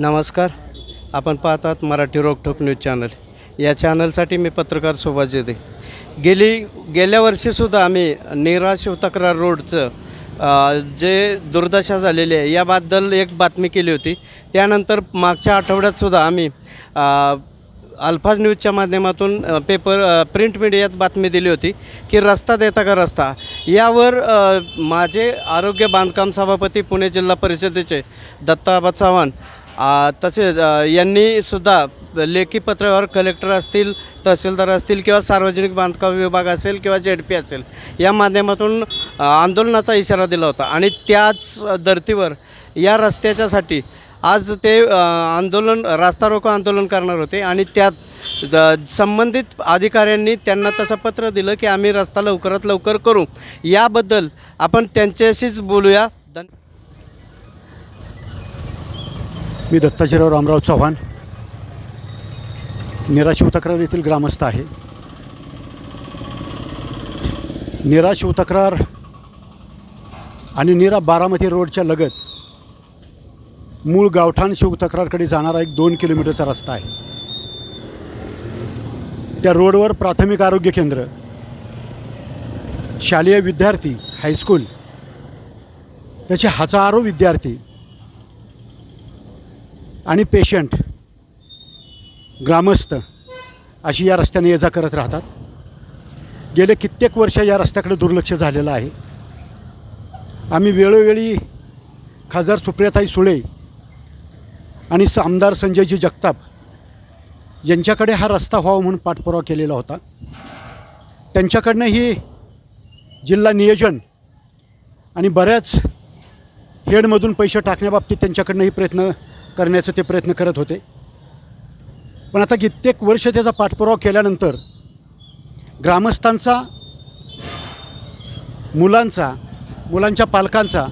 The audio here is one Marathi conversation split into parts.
नमस्कार. आपण पाहतात मराठी रोकठोक न्यूज चॅनल. या चॅनलसाठी मी पत्रकार सुभाष जेदे. गेली गेल्या वर्षीसुद्धा आम्ही नीरा शिवतक्रार रोडचं जे दुर्दशा झालेली आहे याबद्दल एक बातमी केली होती. त्यानंतर मागच्या आठवड्यातसुद्धा आम्ही अल्फाज न्यूजच्या माध्यमातून पेपर प्रिंट मीडियात बातमी दिली होती की रस्ता देता का रस्ता? यावर माझे आरोग्य बांधकाम सभापती पुणे जिल्हा परिषदेचे दत्ताबा चव्हाण तसेच यांनीसुद्धा यांनी सुद्धा लेखी पत्रावर कलेक्टर असतील तहसीलदार असतील किंवा सार्वजनिक बांधकाम विभाग असेल किंवा जेड पी असेल या माध्यमातून आंदोलनाचा इशारा दिला होता. आणि त्याच धर्तीवर या रस्त्याच्यासाठी आज ते आंदोलन रास्ता रोको आंदोलन करणार होते आणि त्यात संबंधित अधिकाऱ्यांनी त्यांना तसं पत्र दिलं की आम्ही रस्ता लवकरात लवकर करू. याबद्दल आपण त्यांच्याशीच बोलूया. मी दत्ताजीराव रामराव चव्हाण. निरा शिवतक्रार येथील ग्रामस्थ आहे. निरा शिवतक्रार आणि निरा बारामती रोडच्या लगत मूळ गावठाण शिवतक्रारकडे जाणारा एक दोन किलोमीटरचा रस्ता आहे. त्या रोडवर प्राथमिक आरोग्य केंद्र शालेय विद्यार्थी हायस्कूल त्याचे हजारो विद्यार्थी आणि पेशंट ग्रामस्थ अशी या रस्त्याने ये जा करत राहतात. गेले कित्येक वर्ष या रस्त्याकडे दुर्लक्ष झालेलं आहे. आम्ही वेळोवेळी खासदार सुप्रियाताई सुळे आणि आमदार संजयजी जगताप यांच्याकडे हा रस्ता व्हावा म्हणून पाठपुरावा केलेला होता. त्यांच्याकडनं ही जिल्हा नियोजन आणि बऱ्याच हेडमधून पैसे टाकण्याबाबतीत त्यांच्याकडनंही प्रयत्न करण्याचे ते प्रयत्न करत होते. पण आता कित्येक वर्ष त्याचा पाठपुरावा केल्यानंतर ग्रामस्थांचा मुलांचा मुलांच्या पालकांचा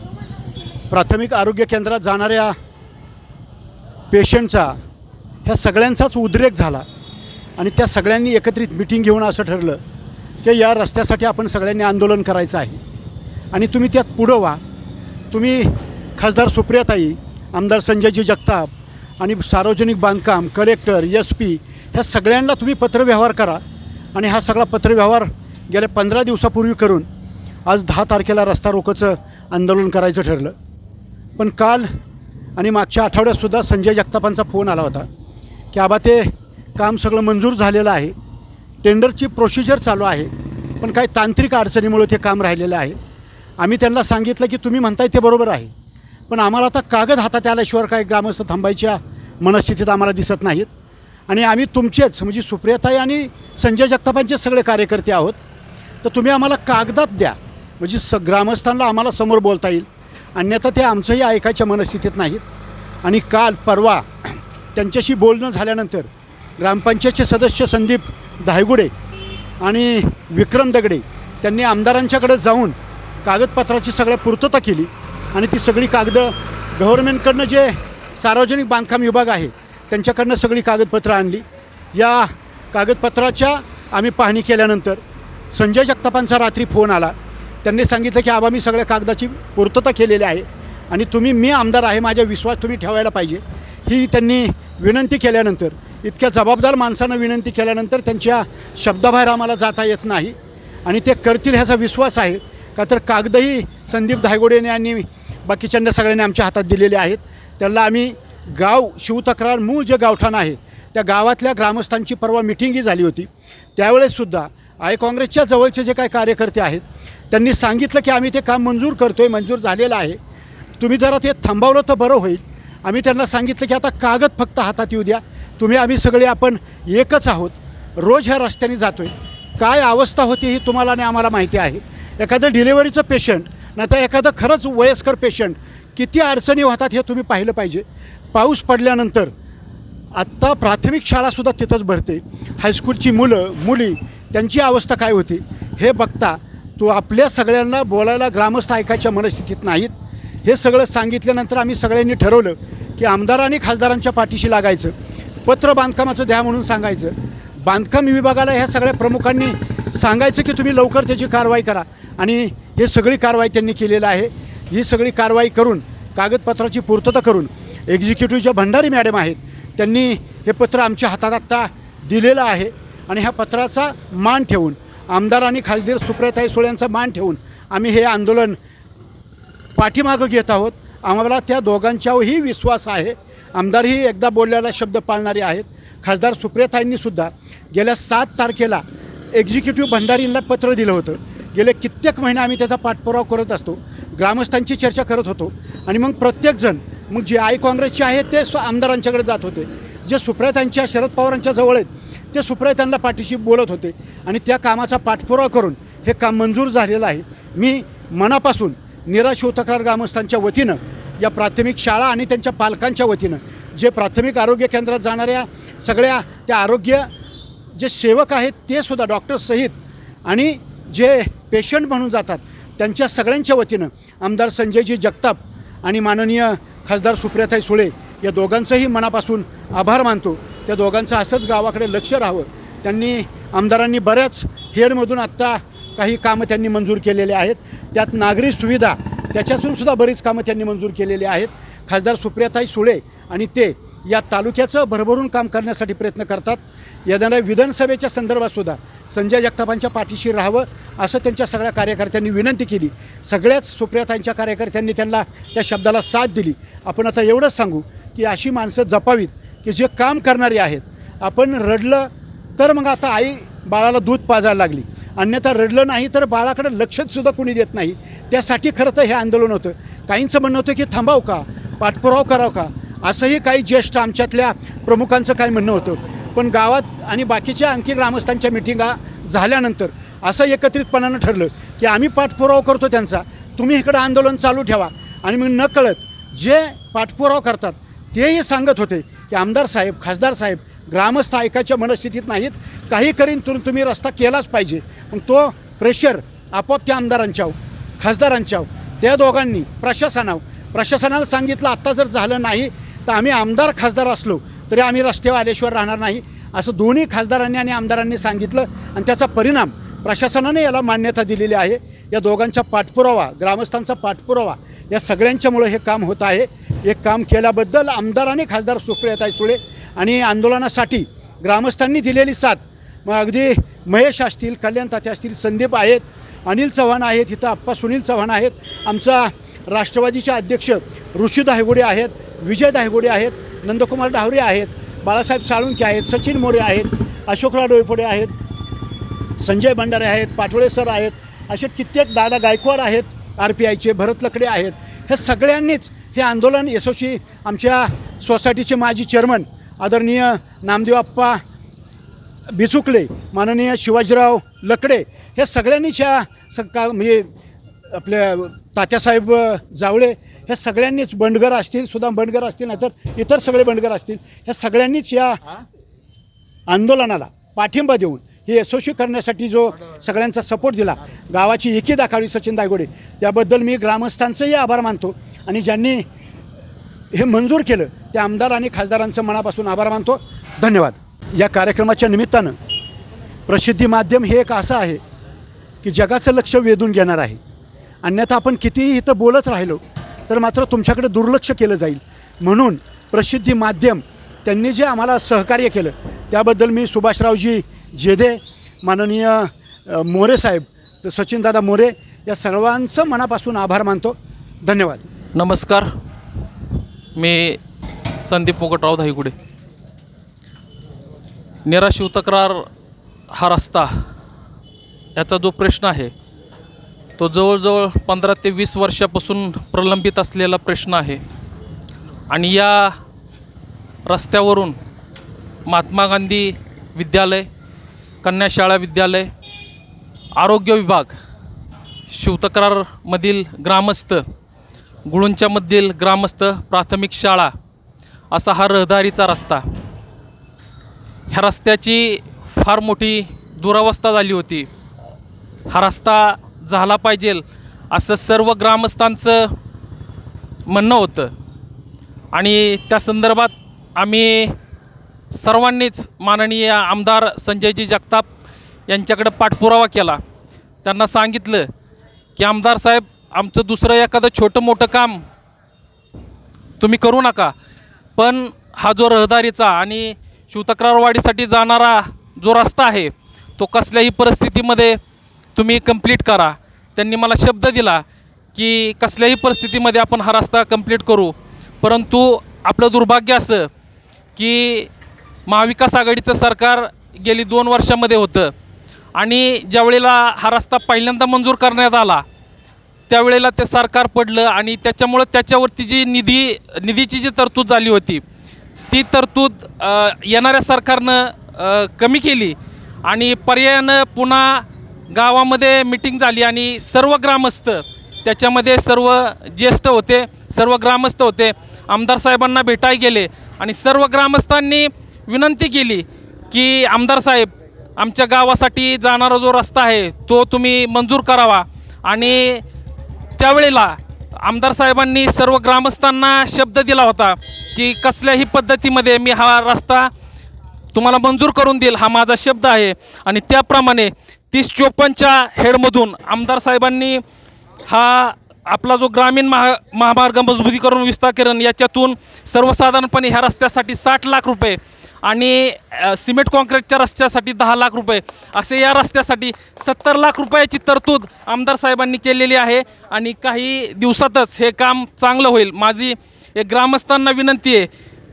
प्राथमिक आरोग्य केंद्रात जाणाऱ्या पेशंटचा ह्या सगळ्यांचाच उद्रेक झाला. आणि त्या सगळ्यांनी एकत्रित मिटिंग घेऊन असं ठरलं की या रस्त्यासाठी आपण सगळ्यांनी आंदोलन करायचं आहे. आणि तुम्ही त्यात पुढं व्हा. तुम्ही खासदार सुप्रियाताई आमदार संजयजी जगताप आणि सार्वजनिक बांधकाम कलेक्टर एस पी ह्या सगळ्यांना तुम्ही पत्रव्यवहार करा. आणि हा सगळा पत्रव्यवहार गेल्या पंधरा दिवसापूर्वी करून आज दहा तारखेला रस्ता रोकोचं आंदोलन करायचं ठरलं. पण काल आणि मागच्या आठवड्यातसुद्धा संजय जगतापांचा फोन आला होता की आबा ते काम सगळं मंजूर झालेलं आहे. टेंडरची प्रोसिजर चालू आहे. पण काही तांत्रिक अडचणीमुळे ते काम राहिलेलं आहे. आम्ही त्यांना सांगितलं की तुम्ही म्हणताय ते बरोबर आहे. पण आम्हाला आता कागद हातात आल्याशिवाय काही ग्रामस्थ थांबायच्या मनस्थितीत आम्हाला दिसत नाहीत. आणि आम्ही तुमचेच म्हणजे सुप्रियाताई आणि संजय जगतापांचे सगळे कार्यकर्ते आहोत. तर तुम्ही आम्हाला कागदात द्या. म्हणजे स ग्रामस्थांना आम्हाला समोर बोलता येईल. अन्यथा ते आमचंही ऐकायच्या मनस्थितीत नाहीत. आणि काल परवा त्यांच्याशी बोलणं झाल्यानंतर ग्रामपंचायतचे सदस्य संदीप धायगुडे आणि विक्रम दगडे त्यांनी आमदारांच्याकडे जाऊन कागदपत्राची सगळ्या पूर्तता केली. आणि ती सगळी कागदं गव्हर्नमेंटकडनं जे सार्वजनिक बांधकाम विभाग आहे त्यांच्याकडनं सगळी कागदपत्रं आणली. या कागदपत्राच्या आम्ही पाहणी केल्यानंतर संजय जगतापांचा रात्री फोन आला. त्यांनी सांगितलं की आबा मी सगळ्या कागदाची पूर्तता केलेली आहे आणि तुम्ही मी आमदार आहे माझा विश्वास तुम्ही ठेवायला पाहिजे. ही त्यांनी विनंती केल्यानंतर इतक्या जबाबदार माणसानं विनंती केल्यानंतर त्यांच्या शब्दाबाहेर आम्हाला जाता येत नाही आणि ते करतील ह्याचा विश्वास आहे. का तर कागदही संदीप धायगोडे आणि बाकीच्यांना सगळ्यांनी आमच्या हातात दिलेले आहेत. त्यांना आम्ही गाव शिवतक्रार मूळ जे गावठाण आहे त्या गावातल्या ग्रामस्थांची परवा मिटिंगही झाली होती. त्यावेळेससुद्धा आय काँग्रेसच्या जवळचे जे काही कार्यकर्ते आहेत त्यांनी सांगितलं की आम्ही ते काम मंजूर करतो आहे मंजूर झालेलं आहे. तुम्ही जरा ते थांबवलं तर बरं होईल. आम्ही त्यांना सांगितलं की आता कागद फक्त हातात येऊ द्या. तुम्ही आम्ही सगळे आपण एकच आहोत. रोज ह्या रस्त्याने जातो आहे काय अवस्था होती ही तुम्हाला आणि आम्हाला माहिती आहे. एखादं डिलेवरीचं पेशंट नाही तर एखादं खरंच वयस्कर पेशंट किती अडचणी होतात हे तुम्ही पाहिलं पाहिजे. पाऊस पडल्यानंतर आत्ता प्राथमिक शाळासुद्धा तिथंच भरते. हायस्कूलची मुलं मुली त्यांची अवस्था काय होती? हे बघता तो आपल्या सगळ्यांना बोलायला ग्रामस्थ ऐकायच्या मनस्थितीत नाहीत. हे सगळं सांगितल्यानंतर आम्ही सगळ्यांनी ठरवलं की आमदार आणि खासदारांच्या पाठीशी लागायचं. पत्र बांधकामाचं द्या म्हणून सांगायचं. बांधकाम विभागाला ह्या सगळ्या प्रमुखांनी सांगायचं की तुम्ही लवकर त्याची कारवाई करा. आणि हे सगळी कारवाई त्यांनी केलेलं आहे. ही सगळी कारवाई करून कागदपत्राची पूर्तता करून एक्झिक्युटिव्हच्या भंडारी मॅडम आहेत. त्यांनी हे पत्र आमच्या हातात आत्ता दिलेलं आहे आणि ह्या पत्राचा मान ठेवून आमदार आणि खासदार सुप्रियाताई सुळे यांचा मान ठेवून आम्ही हे आंदोलन पाठीमागं घेत आहोत. आम्हाला त्या दोघांच्यावरही विश्वास आहे. आमदारही एकदा बोललेला शब्द पाळणारे आहेत. खासदार सुप्रियाताईंनीसुद्धा गेल्या सात तारखेला एक्झिक्युटिव्ह भंडारींना पत्र दिलं होतं. गेले कित्येक महिने आम्ही त्याचा पाठपुरावा करत असतो. ग्रामस्थांची चर्चा करत होतो. आणि मग प्रत्येकजण मग जे आई काँग्रेसचे आहेत ते स्व आमदारांच्याकडे जात होते. जे सुप्रियातांच्या शरद पवारांच्या जवळ आहेत ते सुप्रियातांना पाठीशी बोलत होते. आणि त्या कामाचा पाठपुरावा करून हे काम मंजूर झालेलं आहे. मी मनापासून निराश तक्रार ग्रामस्थांच्या वतीनं या प्राथमिक शाळा आणि त्यांच्या पालकांच्या वतीनं जे प्राथमिक आरोग्य केंद्रात जाणाऱ्या सगळ्या त्या आरोग्य जे सेवक आहेत ते सुद्धा डॉक्टर्ससहित आणि जे पेशंट म्हणून जातात. त्यांच्या सगळ्यांच्या वतीनं आमदार संजयजी जगताप आणि माननीय खासदार सुप्रियाताई सुळे या दोघांचंही मनापासून आभार मानतो. त्या दोघांचं असंच गावाकडे लक्ष राहावं. त्यांनी आमदारांनी बऱ्याच हेडमधून आत्ता काही कामं त्यांनी मंजूर केलेले आहेत. त्यात नागरी सुविधा त्याच्यातून सुद्धा बरीच कामं त्यांनी मंजूर केलेली आहेत. खासदार सुप्रियाताई सुळे आणि ते या तालुक्याचं भरभरून काम करण्यासाठी प्रयत्न करतात. येणाऱ्या विधानसभेच्या संदर्भात सुद्धा संजय जगतापांच्या पाठीशी राहावं असं त्यांच्या सगळ्या कार्यकर्त्यांनी विनंती केली. सगळ्याच सुप्रियातांच्या कार्यकर्त्यांनी त्यांना त्या शब्दाला साथ दिली. आपण आता एवढंच सांगू की अशी माणसं जपावीत की जे काम करणारी आहेत. आपण रडलं तर मग आता आई बाळाला दूध पाजायला लागली. अन्यथा रडलं नाही तर बाळाकडे लक्षसुद्धा कुणी कोणी देत नाही. त्यासाठी खरं तर हे आंदोलन होतं. काहींचं म्हणणं होतं की थांबाव का? पाठपुराव करावं का? असंही काही ज्येष्ठ आमच्यातल्या प्रमुखांचं काय म्हणणं होतं. पण गावात आणि बाकीच्या आणखी ग्रामस्थांच्या मिटिंगा झाल्यानंतर असं एकत्रितपणानं ठरलं की आम्ही पाठपुरावा करतो त्यांचा. तुम्ही इकडं आंदोलन चालू ठेवा. आणि मग नकळत जे पाठपुरावा करतात तेही सांगत होते की आमदार साहेब खासदार साहेब ग्रामस्थ ऐकायच्या मनस्थितीत नाहीत. काही करीन तुम तुम्ही रस्ता केलाच पाहिजे. मग तो प्रेशर आपोआप त्या आमदारांच्या खासदारांच्या त्या दोघांनी प्रशासनाव प्रशासनाला सांगितलं आत्ता जर झालं नाही तर आम्ही आमदार खासदार असलो तरी आम्ही रस्त्यावर आल्याशिवाय राहणार नाही असं दोन्ही खासदारांनी आणि आमदारांनी सांगितलं. आणि त्याचा परिणाम प्रशासनाने याला मान्यता दिलेली आहे. या दोघांचा पाठपुरावा ग्रामस्थांचा पाठपुरावा या सगळ्यांच्यामुळं हे काम होत आहे. हे काम केल्याबद्दल आमदार आणि खासदार सुप्रियाताई सुळे आणि आंदोलनासाठी ग्रामस्थांनी दिलेली साथ. मग अगदी महेश असतील कल्याण तात्या असतील संदीप आहेत अनिल चव्हाण आहेत इथं आप्पा सुनील चव्हाण आहेत आमचा राष्ट्रवादीचे अध्यक्ष ऋषी दायगुडे आहेत विजय दायगुडे आहेत नंदकुमार डावरे आहेत बाळासाहेब साळुंके आहेत सचिन मोरे आहेत अशोकराव डोईफोडे आहेत संजय भंडारे आहेत पाटोळे सर आहेत असे कित्येक दादा गायकवाड आहेत आर पी आयचे भरत लकडे आहेत. हे सगळ्यांनीच हे आंदोलन यशस्वी आमच्या सोसायटीचे माजी चेअरमन आदरणीय नामदेवप्पा बिचुकले माननीय शिवाजीराव लकडे हे सगळ्यांनीच ह्या सका म्हणजे आपल्या तात्यासाहेब जावळे ह्या सगळ्यांनीच बंडगर असतील सुद्धा बंडगर असतील नाहीतर इतर सगळे बंडगर असतील ह्या सगळ्यांनीच या आंदोलनाला पाठिंबा देऊन हे यशस्वी करण्यासाठी जो सगळ्यांचा सपोर्ट दिला गावाची एकी दाखवली सचिन दायगोडे त्याबद्दल मी ग्रामस्थांचंही आभार मानतो आणि ज्यांनी हे मंजूर केलं त्या आमदार आणि खासदारांचं मनापासून आभार मानतो. धन्यवाद. या कार्यक्रमाच्या निमित्तानं प्रसिद्धी माध्यम हे एक असं आहे की जगाचं लक्ष वेधून घेणार आहे. अन्यथा आपण कितीही इथं बोलत राहिलो तर मात्र तुमच्याकडे दुर्लक्ष केलं जाईल. म्हणून प्रसिद्धी माध्यम त्यांनी जे आम्हाला सहकार्य केलं त्याबद्दल मी सुभाषरावजी जेधे माननीय मोरे साहेब सचिनदादा मोरे या सर्वांचं मनापासून आभार मानतो. धन्यवाद. नमस्कार. मी संदीप पोकटराव धाईगुडे. निराशिव तक्रार हा रस्ता याचा जो प्रश्न आहे तो जवळजवळ पंधरा ते वीस वर्षापासून प्रलंबित असलेला प्रश्न आहे. आणि या रस्त्यावरून महात्मा गांधी विद्यालय कन्याशाळा विद्यालय आरोग्य विभाग शिवतक्रारमधील ग्रामस्थ गुळूंच्यामधील ग्रामस्थ प्राथमिक शाळा असा हा रहदारीचा रस्ता. ह्या रस्त्याची फार मोठी दुरावस्था झाली होती. हा रस्ता झाला पाहिजे. असं सर्व ग्रामस्थांचं म्हणणं होतं. आणि त्या संदर्भात आम्ही सर्वांनीच माननीय आमदार संजयजी जगताप यांच्याकडे पाठपुरावा केला. त्यांना सांगितलं की आमदार साहेब आमचं दुसरं एखादं छोटं मोठं काम तुम्ही करू नका. पण हा जो रहदारीचा आणि शिवतक्रारवाडीसाठी जाणारा जो रस्ता आहे तो कसल्याही परिस्थितीमध्ये तुम्ही कंप्लीट करा. त्यांनी मला शब्द दिला की कसल्याही परिस्थितीमध्ये आपण हा रस्ता कंप्लीट करू. परंतु आपलं दुर्भाग्य असं की महाविकास आघाडीचं सरकार गेली दोन वर्षामध्ये होतं. आणि ज्यावेळेला हा रस्ता पहिल्यांदा मंजूर करण्यात आला त्यावेळेला ते सरकार पडलं आणि त्याच्यामुळं त्याच्यावरती जी निधी निधीची जी तरतूद झाली होती ती तरतूद येणाऱ्या सरकारनं कमी केली. आणि पर्यायानं पुन्हा गावामध्ये मिटिंग झाली आणि सर्व ग्रामस्थ त्याच्यामध्ये सर्व ज्येष्ठ होते सर्व ग्रामस्थ होते आमदार साहेबांना भेटाय गेले आणि सर्व ग्रामस्थांनी विनंती केली की आमदार साहेब आमच्या गावासाठी जाणारा जो रस्ता आहे तो तुम्ही मंजूर करावा. आणि त्यावेळेला आमदार साहेबांनी सर्व ग्रामस्थांना शब्द दिला होता की कसल्याही पद्धतीमध्ये मी हा रस्ता तुम्हाला मंजूर करून देईल हा माझा शब्द आहे. आणि त्याप्रमाणे तीस चोपन्नच्या हेडमधून आमदार साहेबांनी हा आपला जो ग्रामीण महा महामार्ग मजबूतीकरण विस्तारीकरण याच्यातून सर्वसाधारणपणे ह्या रस्त्यासाठी साठ लाख रुपये आणि सिमेंट कॉन्क्रीटच्या रस्त्यासाठी दहा लाख रुपये असे या रस्त्यासाठी सत्तर लाख रुपयाची तरतूद आमदार साहेबांनी केलेली आहे आणि काही दिवसातच हे काम चांगलं होईल. माझी एक ग्रामस्थांना विनंती आहे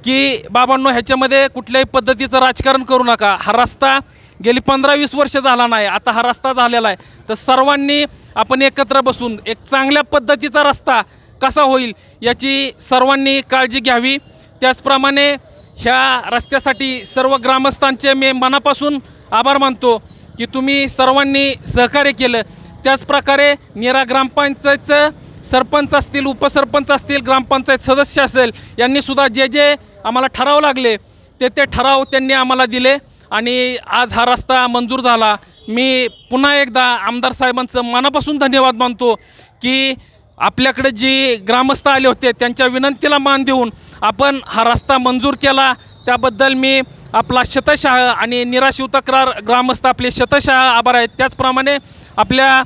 की बाबांनो ह्याच्यामध्ये कुठल्याही पद्धतीचं राजकारण करू नका. हा रस्ता गेली पंधरा वीस वर्ष झाला नाही आता हा रस्ता झालेला आहे. तर सर्वांनी आपण एकत्र बसून एक चांगल्या पद्धतीचा रस्ता कसा होईल याची सर्वांनी काळजी घ्यावी. त्याचप्रमाणे ह्या रस्त्यासाठी सर्व ग्रामस्थांचे मी मनापासून आभार मानतो की तुम्ही सर्वांनी सहकार्य केलं. त्याचप्रकारे निरा ग्रामपंचायतचं सरपंच असतील उपसरपंच असतील ग्रामपंचायत सदस्य असेल यांनी सुद्धा जे जे आम्हाला ठराव लागले ते ते ठराव त्यांनी आम्हाला दिले. आणि आज हा रस्ता मंजूर झाला. मी पुन्हा एकदा आमदार साहेबांचं मनापासून धन्यवाद मानतो की आपल्याकडे जी ग्रामस्थ आले होते त्यांच्या विनंतीला मान देऊन आपण हा रस्ता मंजूर केला. त्याबद्दल मी आपला शतशः आणि निराशिव तक्रार ग्रामस्थ आपले शतशः आभार आहेत. त्याचप्रमाणे आपल्या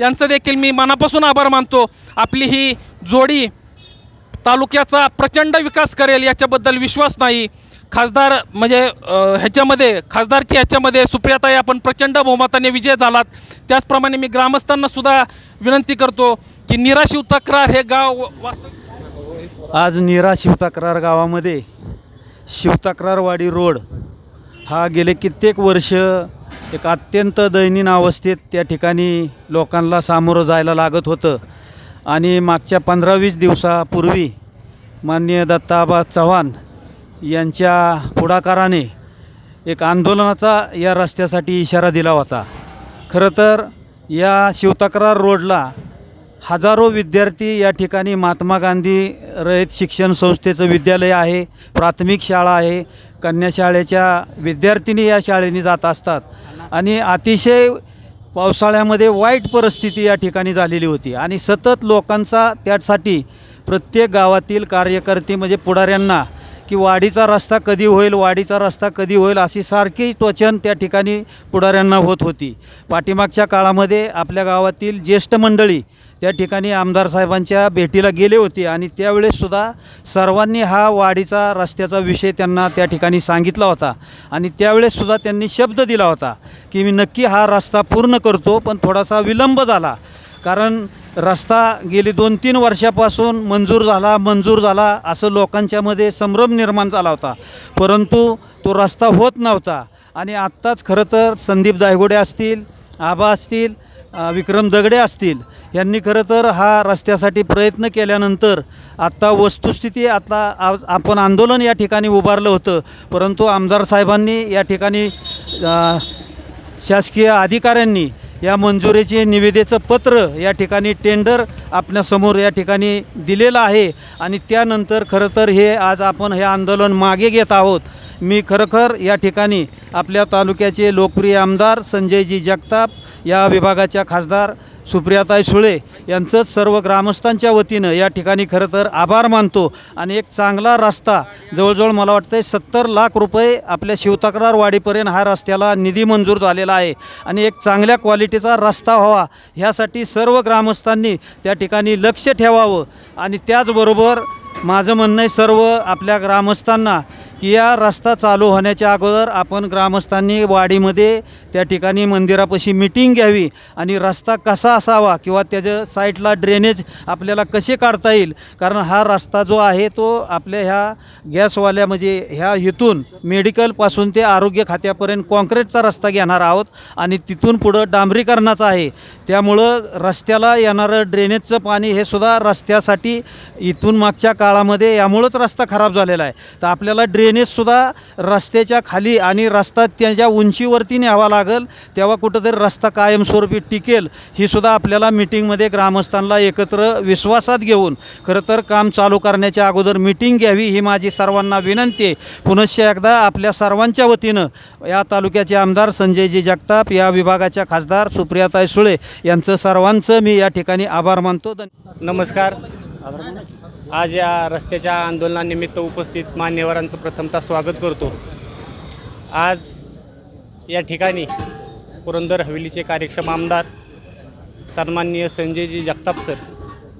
यांचं देखील मी मनापासून आभार मानतो. आपली ही जोडी तालुक्याचा प्रचंड विकास करेल याच्याबद्दल विश्वास नाही. खासदार म्हणजे अ, ह्याच्यामध्ये खासदारकी ह्याच्यामध्ये सुप्रियाताई आपण प्रचंड बहुमताने विजय झालात. त्याचप्रमाणे मी ग्रामस्थांना सुद्धा विनंती करतो की निराशिव तक्रार हे गाव वास्तव आज निराशिव शिवतक्रार गावामध्ये शिवतक्रारवाडी रोड हा गेले कित्येक वर्ष एक अत्यंत दैनीन अवस्थेत त्या ठिकाणी लोकांना सामोरं जायला लागत होतं. आणि मागच्या पंधरा वीस दिवसापूर्वी माननीय दत्ताबा चव्हाण यांच्या पुढाकाराने एक आंदोलनाचा या रस्त्यासाठी इशारा दिला होता. खरं तर या शिवतक्रार रोडला हजारो विद्यार्थी या ठिकाणी महात्मा गांधी रयत शिक्षण संस्थेचं विद्यालय आहे प्राथमिक शाळा आहे कन्याशाळेच्या विद्यार्थिनी या शाळेने जात असतात आणि अतिशय पावसाळ्यामध्ये वाईट परिस्थिती या ठिकाणी झालेली होती आणि सतत लोकांचा त्यासाठी प्रत्येक गावातील कार्यकर्ते म्हणजे पुढाऱ्यांना की वाडीचा रस्ता कधी होईल वाडीचा रस्ता कधी होईल अशी सारखी त्वचन त्या ठिकाणी पुढाऱ्यांना होत होती. पाठीमागच्या काळामध्ये आपल्या गावातील ज्येष्ठ मंडळी त्या ठिकाणी आमदार साहेबांच्या भेटीला गेले होते आणि त्यावेळेससुद्धा सर्वांनी हा वाडीचा रस्त्याचा विषय त्यांना त्या ठिकाणी सांगितला होता. आणि त्यावेळेससुद्धा त्यांनी शब्द दिला होता की मी नक्की हा रस्ता पूर्ण करतो पण थोडासा विलंब झाला. कारण रस्ता गेली दोन तीन वर्षापासून मंजूर झाला मंजूर झाला असं लोकांच्यामध्ये संभ्रम निर्माण झाला होता. परंतु तो रस्ता होत नव्हता. आणि आत्ताच खरं तर संदीप दायगोडे असतील आबा असतील विक्रम दगडे असतील यांनी खरं तर हा रस्त्यासाठी प्रयत्न केल्यानंतर आत्ता वस्तुस्थिती आता आज आपण आंदोलन या ठिकाणी उभारलं होतं. परंतु आमदार साहेबांनी या ठिकाणी शासकीय अधिकाऱ्यांनी या मंजुरीचे निविदेचं पत्र या ठिकाणी टेंडर आपल्यासमोर या ठिकाणी दिलेलं आहे. आणि त्यानंतर खरं तर हे आज आपण हे आंदोलन मागे घेत आहोत. मी खरोखर या ठिकाणी आपल्या तालुक्याचे लोकप्रिय आमदार संजयजी जगताप या विभागाच्या खासदार सुप्रियाताई सुळे यांचंच सर्व ग्रामस्थांच्या वतीनं या ठिकाणी खरं तर आभार मानतो. आणि एक चांगला रस्ता जवळजवळ मला वाटतं सत्तर लाख रुपये आपल्या शिवतक्रारवाडीपर्यंत हा रस्त्याला निधी मंजूर झालेला आहे. आणि एक चांगल्या क्वालिटीचा रस्ता व्हावा ह्यासाठी सर्व ग्रामस्थांनी त्या ठिकाणी लक्ष ठेवावं. आणि त्याचबरोबर माझं म्हणणं आहे सर्व आपल्या ग्रामस्थांना की या रस्ता चालू होण्याच्या अगोदर आपण ग्रामस्थांनी वाडीमध्ये त्या ठिकाणी मंदिरापाशी मिटिंग घ्यावी आणि रस्ता कसा असावा किंवा त्याच्या साईडला ड्रेनेज आपल्याला कसे काढता येईल? कारण हा रस्ता जो आहे तो आपल्या ह्या गॅसवाल्या म्हणजे ह्या इथून मेडिकलपासून ते आरोग्य खात्यापर्यंत कॉन्क्रीटचा रस्ता घेणार आहोत आणि तिथून पुढं डांबरीकरणाचा आहे. त्यामुळं रस्त्याला येणारं ड्रेनेजचं पाणी हे सुद्धा रस्त्यासाठी इथून मागच्या काळामध्ये यामुळंच रस्ता खराब झालेला आहे. तर आपल्याला ड्रेनेजसुद्धा रस्त्याच्या खाली आणि रस्ता त्याच्या उंचीवरती न्यावा लागेल. तेव्हा कुठंतरी रस्ता कायमस्वरूपी टिकेल ही सुद्धा आपल्याला मिटिंगमध्ये ग्रामस्थांना एकत्र विश्वासात घेऊन खरं तर काम चालू करण्याच्या अगोदर मिटिंग घ्यावी ही माझी सर्वांना विनंती आहे. पुनश्च एकदा आपल्या सर्वांच्या वतीनं या तालुक्याचे आमदार संजयजी जगताप या विभागाच्या खासदार सुप्रियाताई सुळे यांचं सर्वांचं मी या ठिकाणी आभार मानतो. धन्यवाद. नमस्कार. आज या रस्त्याच्या आंदोलनानिमित्त उपस्थित मान्यवरांचं प्रथमतः स्वागत करतो. आज या ठिकाणी पुरंदर हवेलीचे कार्यक्षम आमदार सन्माननीय संजयजी जगताप सर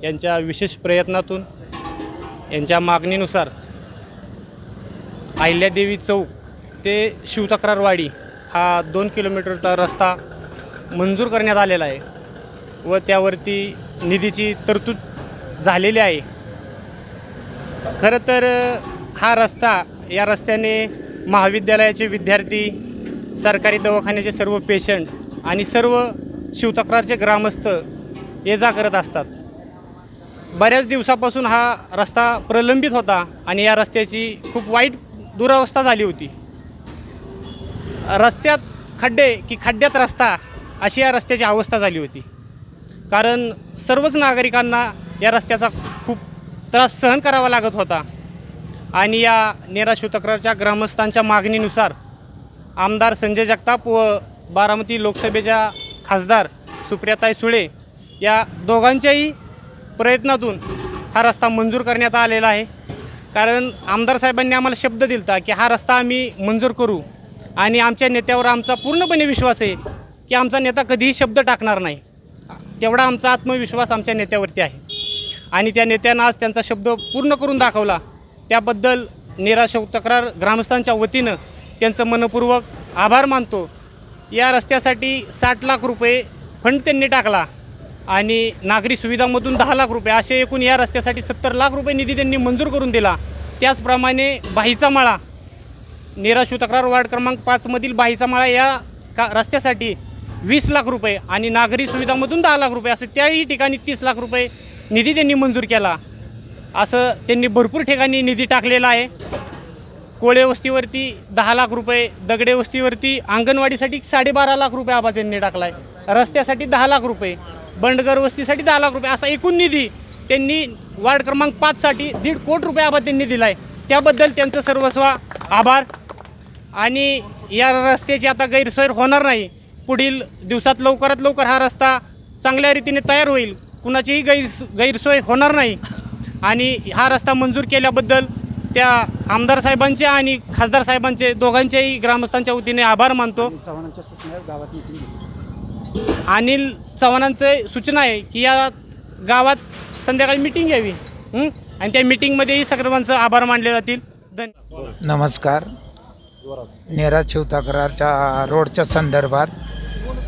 यांच्या विशेष प्रयत्नातून यांच्या मागणीनुसार अहिल्यादेवी चौक ते शिवतक्रारवाडी हा दोन किलोमीटरचा रस्ता मंजूर करण्यात आलेला आहे व त्यावरती निधीची तरतूद झालेली आहे. खरं तर हा रस्ता या रस्त्याने महाविद्यालयाचे विद्यार्थी सरकारी दवाखान्याचे सर्व पेशंट आणि सर्व शिवतक्रारचे ग्रामस्थ ये जा करत असतात. बऱ्याच दिवसापासून हा रस्ता प्रलंबित होता आणि या रस्त्याची खूप वाईट दुरावस्था झाली होती. रस्त्यात खड्डे की खड्ड्यात रस्ता अशी या रस्त्याची अवस्था झाली होती. कारण सर्वच नागरिकांना या रस्त्याचा खूप त्रास सहन करावा लागत होता. आणि या नेराशू तक्रारच्या ग्रामस्थांच्या मागणीनुसार आमदार संजय जगताप व बारामती लोकसभेच्या खासदार सुप्रियाताई सुळे या दोघांच्याही प्रयत्नातून हा रस्ता मंजूर करण्यात आलेला आहे. कारण आमदार साहेबांनी आम्हाला शब्द दिलता की हा रस्ता आम्ही मंजूर करू. आणि आमच्या नेत्यावर आमचा पूर्णपणे विश्वास आहे की आमचा नेता कधीही शब्द टाकणार नाही. तेवढा आमचा आत्मविश्वास आमच्या नेत्यावरती आहे. आणि त्या नेत्यानं आज त्यांचा शब्द पूर्ण करून दाखवला. त्याबद्दल निराशव तक्रार ग्रामस्थांच्या वतीनं त्यांचं मनपूर्वक आभार मानतो. या रस्त्यासाठी साठ लाख रुपये फंड त्यांनी टाकला आणि नागरी सुविधामधून दहा लाख रुपये असे एकूण या रस्त्यासाठी सत्तर लाख रुपये निधी त्यांनी मंजूर करून दिला. त्याचप्रमाणे बाहीचा माळा. निराशू तक्रार वार्ड क्रमांक पाचमधील बाहीचा माळा या का रस्त्यासाठी वीस लाख रुपये आणि नागरी सुविधामधून दहा लाख रुपये असे त्याही ठिकाणी तीस लाख रुपये निधी त्यांनी मंजूर केला. असं त्यांनी भरपूर ठिकाणी निधी टाकलेला आहे. कोळे वस्तीवरती दहा लाख रुपये दगडे वस्तीवरती अंगणवाडीसाठी साडेबारा लाख रुपये आबा त्यांनी टाकला आहे रस्त्यासाठी दहा लाख रुपये बंडगर वस्तीसाठी दहा लाख रुपये असा एकूण निधी त्यांनी वार्ड क्रमांक पाचसाठी दीड कोटी रुपये आबा त्यांनी दिला आहे त्याबद्दल त्यांचं सर्वस्व आभार. आणि या रस्त्याची आता गैरसोय होणार नाही. पुढील दिवसात लवकरात लवकर हा रस्ता चांगल्या रीतीने तयार होईल. कुणाचीही गैर गैरसोय होणार नाही. आणि हा रस्ता मंजूर केल्याबद्दल त्या आमदार साहेबांचे आणि खासदार साहेबांचे दोघांच्याही ग्रामस्थांच्या वतीने आभार मानतो. अनिल चव्हाणांचे सूचना आहे की या गावात संध्याकाळी मिटिंग घ्यावी. हं? आणि त्या मिटिंगमध्येही सर्वांचं आभार मानले जातील. धन्यवाद नमस्कार. नेरा तक्रारच्या रोडच्या संदर्भात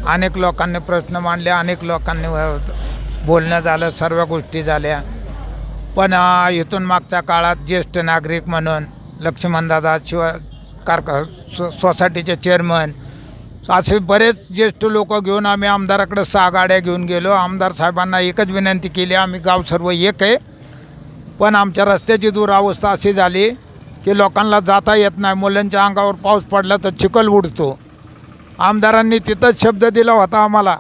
अनेक लोकांनी प्रश्न मांडले अनेक लोकांनी बोलणं झालं सर्व गोष्टी झाल्या. पण इथून मागच्या काळात ज्येष्ठ नागरिक म्हणून लक्ष्मणदादा शिव कारका सो सोसायटीचे चेअरमन असे बरेच ज्येष्ठ लोक घेऊन आम्ही आमदाराकडे सहा गाड्या घेऊन गेलो. आमदार साहेबांना एकच विनंती केली आम्ही गाव सर्व एक आहे. पण आमच्या रस्त्याची दुरावस्था अशी झाली की लोकांना जाता येत नाही. मुलांच्या अंगावर पाऊस पडला तर चिखल उडतो. आमदारांनी तिथंच शब्द दिला होता आम्हाला.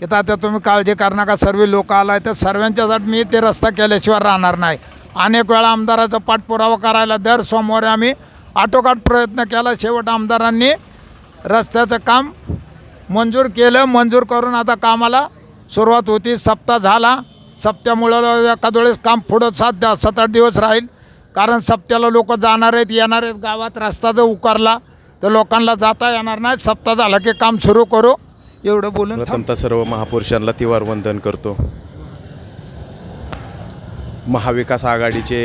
की आता तुम्ही काळजी करू नका सर्व लोक आला तर सर्वांच्यासाठी मी ते रस्ता केल्याशिवाय राहणार नाही. अनेक वेळा आमदाराचा पाठपुरावा करायला दर सोमवारी आम्ही आटोकाट प्रयत्न केला शेवट आमदारांनी रस्त्याचं काम मंजूर केलं मंजूर करून आता कामाला सुरुवात होती सप्ताह झाला. सप्त्यामुळं एखाद वेळेस काम पुढं सात द्या सात आठ दिवस राहील. कारण सप्त्याला लोक जाणार आहेत येणार आहेत गावात रस्ता जर उकारला तर लोकांना जाता येणार नाही. सप्ताह झाला की काम सुरू करू. एवढं बोलून थांबता प्रथमतः सर्व महापुरुषांना तिवार वंदन करतो. महाविकास आघाडीचे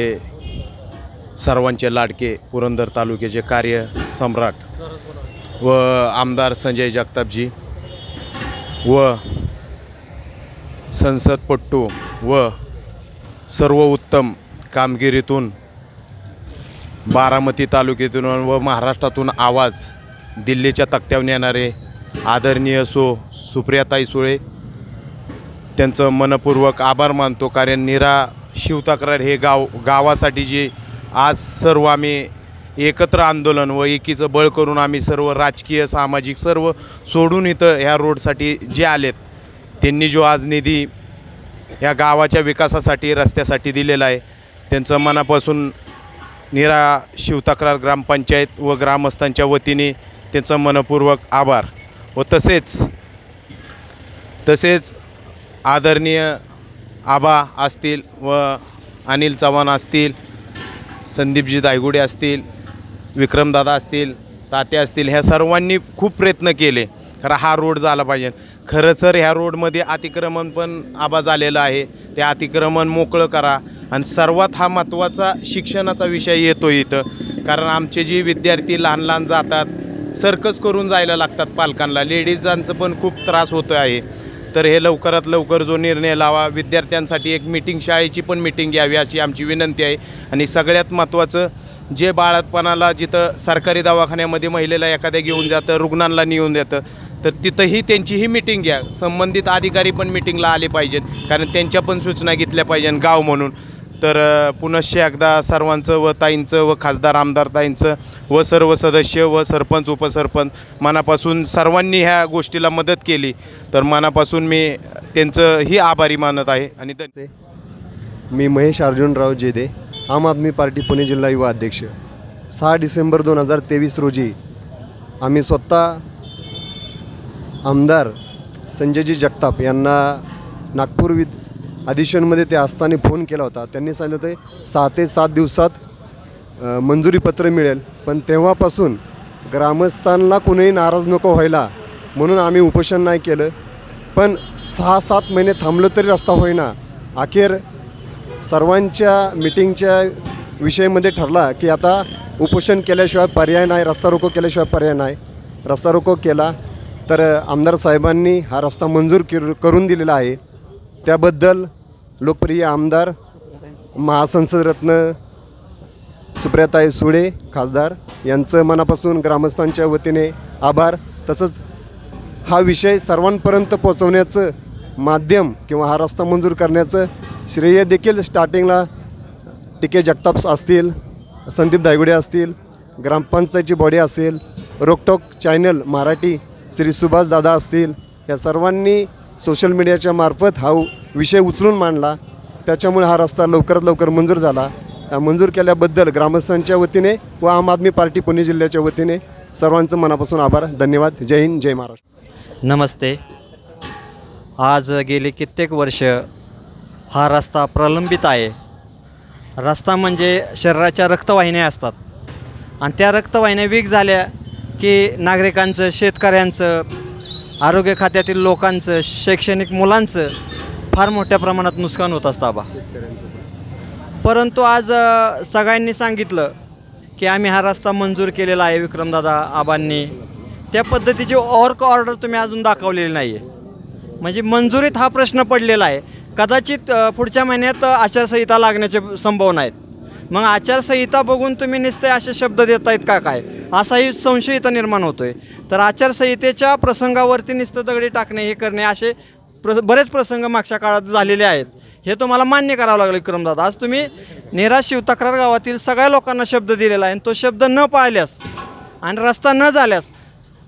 सर्वांचे लाडके पुरंदर तालुक्याचे कार्य सम्राट व आमदार संजय जगतापजी व संसदपट्टू व सर्व उत्तम कामगिरीतून बारामती तालुक्यातून व महाराष्ट्रातून आवाज दिल्लीच्या तक्त्यावर येणारे आदरणीय सो सुप्रियाताई सुळे त्यांचं मनपूर्वक आभार मानतो कारण निरा शिवतक्रार हे गाव गावासाठी जे आज सर्व आम्ही एकत्र आंदोलन व एकीचं बळ करून आम्ही सर्व राजकीय सामाजिक सर्व सोडून इथं ह्या रोडसाठी जे आलेत त्यांनी जो आज निधी ह्या गावाच्या विकासासाठी रस्त्यासाठी दिलेला आहे त्यांचं मनापासून निरा शिवतक्रार ग्रामपंचायत व ग्रामस्थांच्या वतीने त्यांचं मनपूर्वक आभार. व तसेच तसेच आदरणीय आबा असतील व अनिल चव्हाण असतील संदीपजी दायगुडे असतील विक्रमदादा असतील तात्या असतील ह्या सर्वांनी खूप प्रयत्न केले. खरं हा रोड झाला पाहिजे. खरं तर ह्या रोडमध्ये अतिक्रमण पण आबा झालेलं आहे. ते अतिक्रमण मोकळं करा. आणि सर्वात हा महत्त्वाचा शिक्षणाचा विषय येतो इथं. कारण आमचे जे विद्यार्थी लहान लहान जातात सर्कस करून जायला लागतात पालकांना. लेडीजांचं पण खूप त्रास होतो आहे. तर हे लवकरात लवकर जो निर्णय लावा विद्यार्थ्यांसाठी एक मिटिंग शाळेची पण मिटिंग घ्यावी अशी आमची विनंती आहे. आणि सगळ्यात महत्त्वाचं जे बाळातपणाला जिथं सरकारी दवाखान्यामध्ये महिलेला एखाद्या घेऊन जातं रुग्णांना नेऊन देतं तर तिथंही त्यांचीही मिटिंग घ्या. संबंधित अधिकारी पण मिटिंगला आले पाहिजेत. कारण त्यांच्या पण सूचना घेतल्या पाहिजेत गाव म्हणून. तर पुनश्च एकदा सर्वांचं व ताईंचं व खासदार आमदार ताईंचं व सर्व सदस्य व सरपंच उपसरपंच मनापासून सर्वांनी ह्या गोष्टीला मदत केली. तर मनापासून मी त्यांचं ही आभारी मानत आहे आणि धन्य मी महेश अर्जुनराव जेदे आम आदमी पार्टी पुणे जिल्हा युवा अध्यक्ष. सहा डिसेंबर दोन हजार तेवीस रोजी आम्ही स्वतः आमदार संजयजी जगताप यांना नागपूर विद अधिवेशनमध्ये ते असताना फोन केला होता. त्यांनी सांगितलं ते सहा ते सात दिवसात मंजुरीपत्र मिळेल. पण तेव्हापासून ग्रामस्थांना कुणीही नाराज नको व्हायला म्हणून आम्ही उपोषण नाही केलं. पण सहा सात महिने थांबलो तरी रस्ता होईना. अखेर सर्वांच्या मिटिंगच्या विषयामध्ये ठरला की आता उपोषण केल्याशिवाय पर्याय नाही रस्ता रोको केल्याशिवाय पर्याय नाही. रस्ता रोको केला तर आमदार साहेबांनी हा रस्ता मंजूर किर करून दिलेला आहे. त्याबद्दल लोकप्रिय आमदार महासंसदरत्न सुप्रियाताई सुळे खासदार यांचं मनापासून ग्रामस्थांच्या वतीने आभार. तसंच हा विषय सर्वांपर्यंत पोचवण्याचं माध्यम किंवा हा रस्ता मंजूर करण्याचं श्रेय देखील स्टार्टिंगला टीके जगताप असतील संदीप दायगुडे असतील ग्रामपंचायतची बॉडी असेल रोकटोक चॅनल मराठी श्री सुभाष दादा असतील या सर्वांनी सोशल मीडियाच्या मार्फत हा विषय उचलून मांडला. त्याच्यामुळे हा रस्ता लवकरात लवकर मंजूर झाला. मंजूर केल्याबद्दल ग्रामस्थांच्या वतीने व आम आदमी पार्टी पुणे जिल्ह्याच्या वतीने सर्वांचं मनापासून आभार धन्यवाद. जय हिंद जय महाराष्ट्र. नमस्ते. आज गेली कित्येक वर्ष हा रस्ता प्रलंबित आहे. रस्ता म्हणजे शरीराच्या रक्तवाहिन्या असतात. आणि त्या रक्तवाहिन्या वीक झाल्या की नागरिकांचं शेतकऱ्यांचं आरोग्य खात्यातील लोकांचं शैक्षणिक मुलांचं फार मोठ्या प्रमाणात नुकसान होत असतं आबा. परंतु आज सगळ्यांनी सांगितलं की आम्ही हा रस्ता मंजूर केलेला आहे विक्रमदादा आबांनी. त्या पद्धतीची ऑर्क ऑर्डर तुम्ही अजून दाखवलेली नाही आहे म्हणजे मंजुरीत हा प्रश्न पडलेला आहे. कदाचित पुढच्या महिन्यात आचारसंहिता लागण्याचे संभावना आहेत. मग आचारसंहिता बघून तुम्ही नुसते असे शब्द देत आहेत का काय? असाही संशय इथं निर्माण होतोय. तर आचारसंहितेच्या प्रसंगावरती निसतं दगडी टाकणे हे करणे असे प्र बरेच प्रसंग मागच्या काळात झालेले आहेत. हे तुम्हाला मान्य करावं लागलं विक्रमदादा. आज तुम्ही नेरा शिवतक्रार गावातील सगळ्या लोकांना शब्द दिलेला आहे आणि तो शब्द न पाळल्यास आणि रस्ता न झाल्यास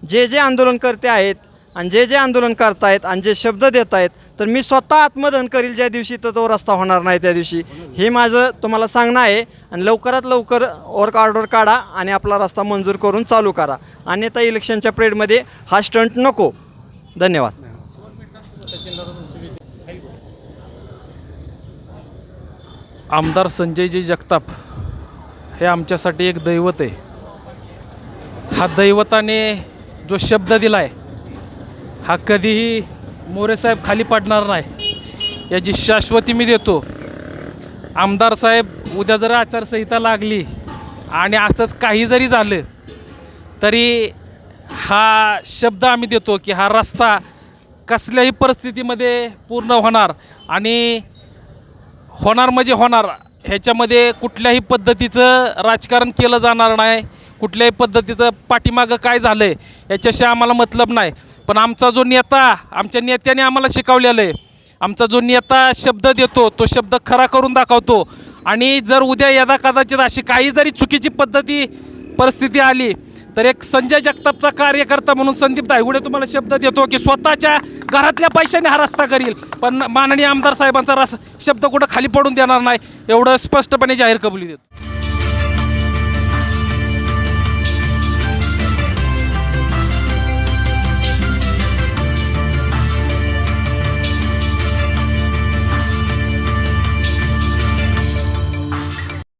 जे जे आंदोलनकर्ते आहेत आणि जे जे आंदोलन करतायत आणि जे शब्द देत आहेत तर मी स्वतः आत्मदहन करील ज्या दिवशी तर तो रस्ता होणार नाही त्या दिवशी. हे माझं तुम्हाला सांगणं आहे आणि लवकरात लवकर वर्क ऑर्डर काढा आणि आपला रस्ता मंजूर करून चालू करा. अन्यथा इलेक्शनच्या प्रेडमध्ये हा स्टंट नको. धन्यवाद. आमदार संजयजी जगताप हे आमच्यासाठी एक दैवत आहे. हा दैवताने जो शब्द दिला आहे हा कधीही मोरेसाहेब खाली पडणार नाही. याची शाश्वती मी देतो. आमदार साहेब उद्या जर आचारसंहिता लागली आणि असंच काही जरी झालं तरी हा शब्द आम्ही देतो की हा रस्ता कसल्याही परिस्थितीमध्ये पूर्ण होणार आणि होणार म्हणजे होणार. ह्याच्यामध्ये कुठल्याही पद्धतीचं राजकारण केलं जाणार नाही. कुठल्याही पद्धतीचं पाठीमागं काय झालं आहे याच्याशी आम्हाला मतलब नाही. पण आमचा जो नेता आमच्या नेत्याने आम्हाला शिकवलेलं आहे. आमचा जो नेता शब्द देतो तो शब्द खरा करून दाखवतो. आणि जर उद्या यदा कदाचित अशी काही जरी चुकीची पद्धती परिस्थिती आली तर एक संजय जगतापचा कार्यकर्ता म्हणून संदीप दायगुडे तुम्हाला शब्द देतो की स्वतःच्या घरातल्या पैशाने हा रस्ता करील. पण माननीय आमदार साहेबांचा रस शब्द कुठं खाली पडून देणार नाही एवढं स्पष्टपणे जाहीर कबुली देतो.